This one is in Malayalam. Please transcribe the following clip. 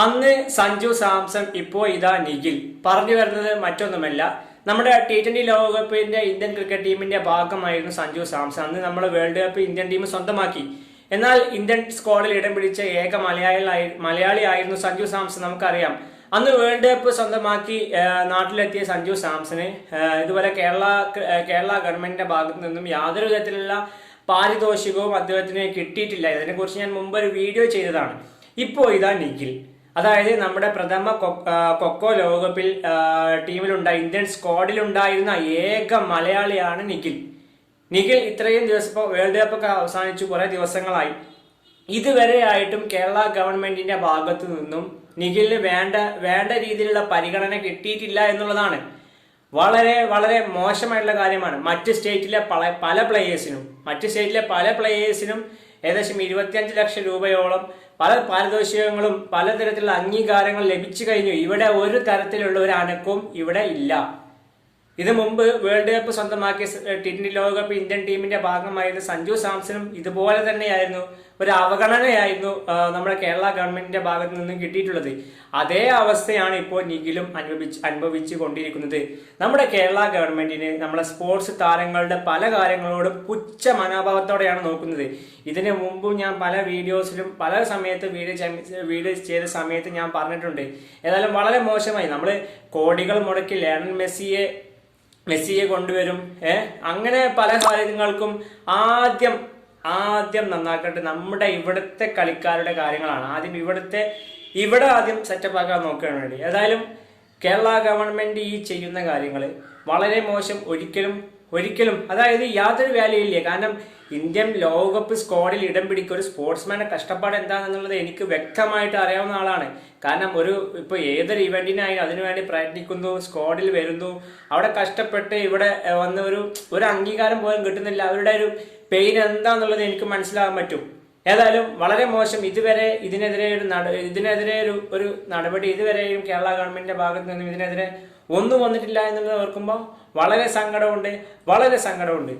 അന്ന് സഞ്ജു സാംസൺ ഇപ്പോ ഇതാ നിഖിൽ. പറഞ്ഞു വരുന്നത് മറ്റൊന്നുമല്ല. നമ്മുടെ ടി ട്വന്റി ലോകകപ്പിന്റെ ഇന്ത്യൻ ക്രിക്കറ്റ് ടീമിന്റെ ഭാഗമായിരുന്നു സഞ്ജു സാംസൺ. അന്ന് നമ്മൾ വേൾഡ് കപ്പ് ഇന്ത്യൻ ടീം സ്വന്തമാക്കി. എന്നാൽ ഇന്ത്യൻ സ്ക്വാഡിൽ ഇടം പിടിച്ച ഏക മലയാളി മലയാളി ആയിരുന്നു സഞ്ജു സാംസൺ നമുക്കറിയാം. അന്ന് വേൾഡ് കപ്പ് സ്വന്തമാക്കി നാട്ടിലെത്തിയ സഞ്ജു ഇതുവരെ ഇതുപോലെ കേരള കേരള ഗവൺമെന്റിന്റെ ഭാഗത്തു നിന്നും യാതൊരു വിധത്തിലുള്ള പാരിതോഷികവും അദ്ദേഹത്തിന് കിട്ടിയിട്ടില്ല. ഇതിനെക്കുറിച്ച് ഞാൻ മുമ്പ് ഒരു വീഡിയോ ചെയ്തതാണ്. ഇപ്പോൾ ഇതാ നിഖിൽ. അതായത് നമ്മുടെ പ്രഥമ കൊക്കോ ലോകകപ്പിൽ ടീമിലുണ്ടായ ഇന്ത്യൻ സ്ക്വാഡിലുണ്ടായിരുന്ന ഏക മലയാളിയാണ് നിഖിൽ. നിഖിൽ ഇത്രയും ദിവസം ഇപ്പോൾ വേൾഡ് കപ്പ് ഒക്കെ അവസാനിച്ചു കുറെ ദിവസങ്ങളായി. ഇതുവരെ ആയിട്ടും കേരള ഗവൺമെന്റിന്റെ ഭാഗത്തു നിന്നും നിഖിലിന് വേണ്ട വേണ്ട രീതിയിലുള്ള പരിഗണന കിട്ടിയിട്ടില്ല എന്നുള്ളതാണ്. വളരെ വളരെ മോശമായിട്ടുള്ള കാര്യമാണ്. മറ്റ് സ്റ്റേറ്റിലെ പല പല പ്ലേയേഴ്സിനും മറ്റ് സ്റ്റേറ്റിലെ പല പ്ലേയേഴ്സിനും ഏകദേശം ഇരുപത്തിയഞ്ച് ലക്ഷം രൂപയോളം പല പാരിതോഷികങ്ങളും പലതരത്തിലുള്ള അംഗീകാരങ്ങൾ ലഭിച്ചു കഴിഞ്ഞു. ഇവിടെ ഒരു തരത്തിലുള്ള ഒരു അനക്കവും ഇവിടെ ഇല്ല. ഇത് മുമ്പ് വേൾഡ് കപ്പ് സ്വന്തമാക്കിയ ടി ലോകകപ്പ് ഇന്ത്യൻ ടീമിന്റെ ഭാഗമായിരുന്ന സഞ്ജു സാംസണും ഇതുപോലെ തന്നെയായിരുന്നു. ഒരു അവഗണനയായിരുന്നു നമ്മുടെ കേരള ഗവൺമെന്റിന്റെ ഭാഗത്ത് നിന്നും കിട്ടിയിട്ടുള്ളത്. അതേ അവസ്ഥയാണ് ഇപ്പോൾ നിഖിലും അനുഭവിച്ച് അനുഭവിച്ചു കൊണ്ടിരിക്കുന്നത്. നമ്മുടെ കേരള ഗവൺമെന്റിന് നമ്മുടെ സ്പോർട്സ് താരങ്ങളുടെ പല കാര്യങ്ങളോടും പുച്ഛ മനോഭാവത്തോടെയാണ് നോക്കുന്നത്. ഇതിനു മുമ്പും ഞാൻ പല വീഡിയോസിലും പല സമയത്ത് വീഡിയോ വീഡിയോ ചെയ്ത സമയത്ത് ഞാൻ പറഞ്ഞിട്ടുണ്ട്. ഏതായാലും വളരെ മോശമായി. നമ്മൾ കോടികൾ മുടക്കി ലയണൽ മെസ്സിയെ മെസ്സിയെ കൊണ്ടുവരും ഏഹ് അങ്ങനെ പല കാര്യങ്ങൾക്കും ആദ്യം ആദ്യം നന്നാക്കട്ടെ നമ്മുടെ ഇവിടുത്തെ കളിക്കാരുടെ കാര്യങ്ങളാണ്. ആദ്യം ഇവിടുത്തെ ഇവിടെ ആദ്യം സെറ്റപ്പ് ആക്കാൻ നോക്കുകയാണ് വേണ്ടി. ഏതായാലും കേരള ഗവൺമെന്റ് ഈ ചെയ്യുന്ന കാര്യങ്ങൾ വളരെ മോശം. ഒരിക്കലും ഒരിക്കലും അതായത് യാതൊരു വാല്യൂ ഇല്ല. കാരണം ഇന്ത്യൻ ലോകകപ്പ് സ്ക്വാഡിൽ ഇടം പിടിക്കുക ഒരു സ്പോർട്സ്മാന്റെ കഷ്ടപ്പാട് എന്താണെന്നുള്ളത് എനിക്ക് വ്യക്തമായിട്ട് അറിയാവുന്ന ആളാണ്. കാരണം ഒരു ഇപ്പോൾ ഏതൊരു ഇവന്റിനായാലും അതിനുവേണ്ടി പ്രയത്നിക്കുന്നു സ്ക്വാഡിൽ വരുന്നു. അവിടെ കഷ്ടപ്പെട്ട് ഇവിടെ വന്ന ഒരു ഒരു അംഗീകാരം പോലും കിട്ടുന്നില്ല. അവരുടെ ഒരു പെയിൻ എന്താണെന്നുള്ളത് എനിക്ക് മനസ്സിലാകാൻ പറ്റും. ഏതായാലും വളരെ മോശം. ഇതുവരെ ഇതിനെതിരെ ഒരു നട ഇതിനെതിരെ ഒരു ഒരു നടപടി ഇതുവരെയും കേരള ഗവൺമെന്റിന്റെ ഭാഗത്ത് നിന്നും ഇതിനെതിരെ ഒന്നും വന്നിട്ടില്ല എന്നുള്ളത് ഓർക്കുമ്പോൾ വളരെ സങ്കടമുണ്ട് വളരെ സങ്കടമുണ്ട്.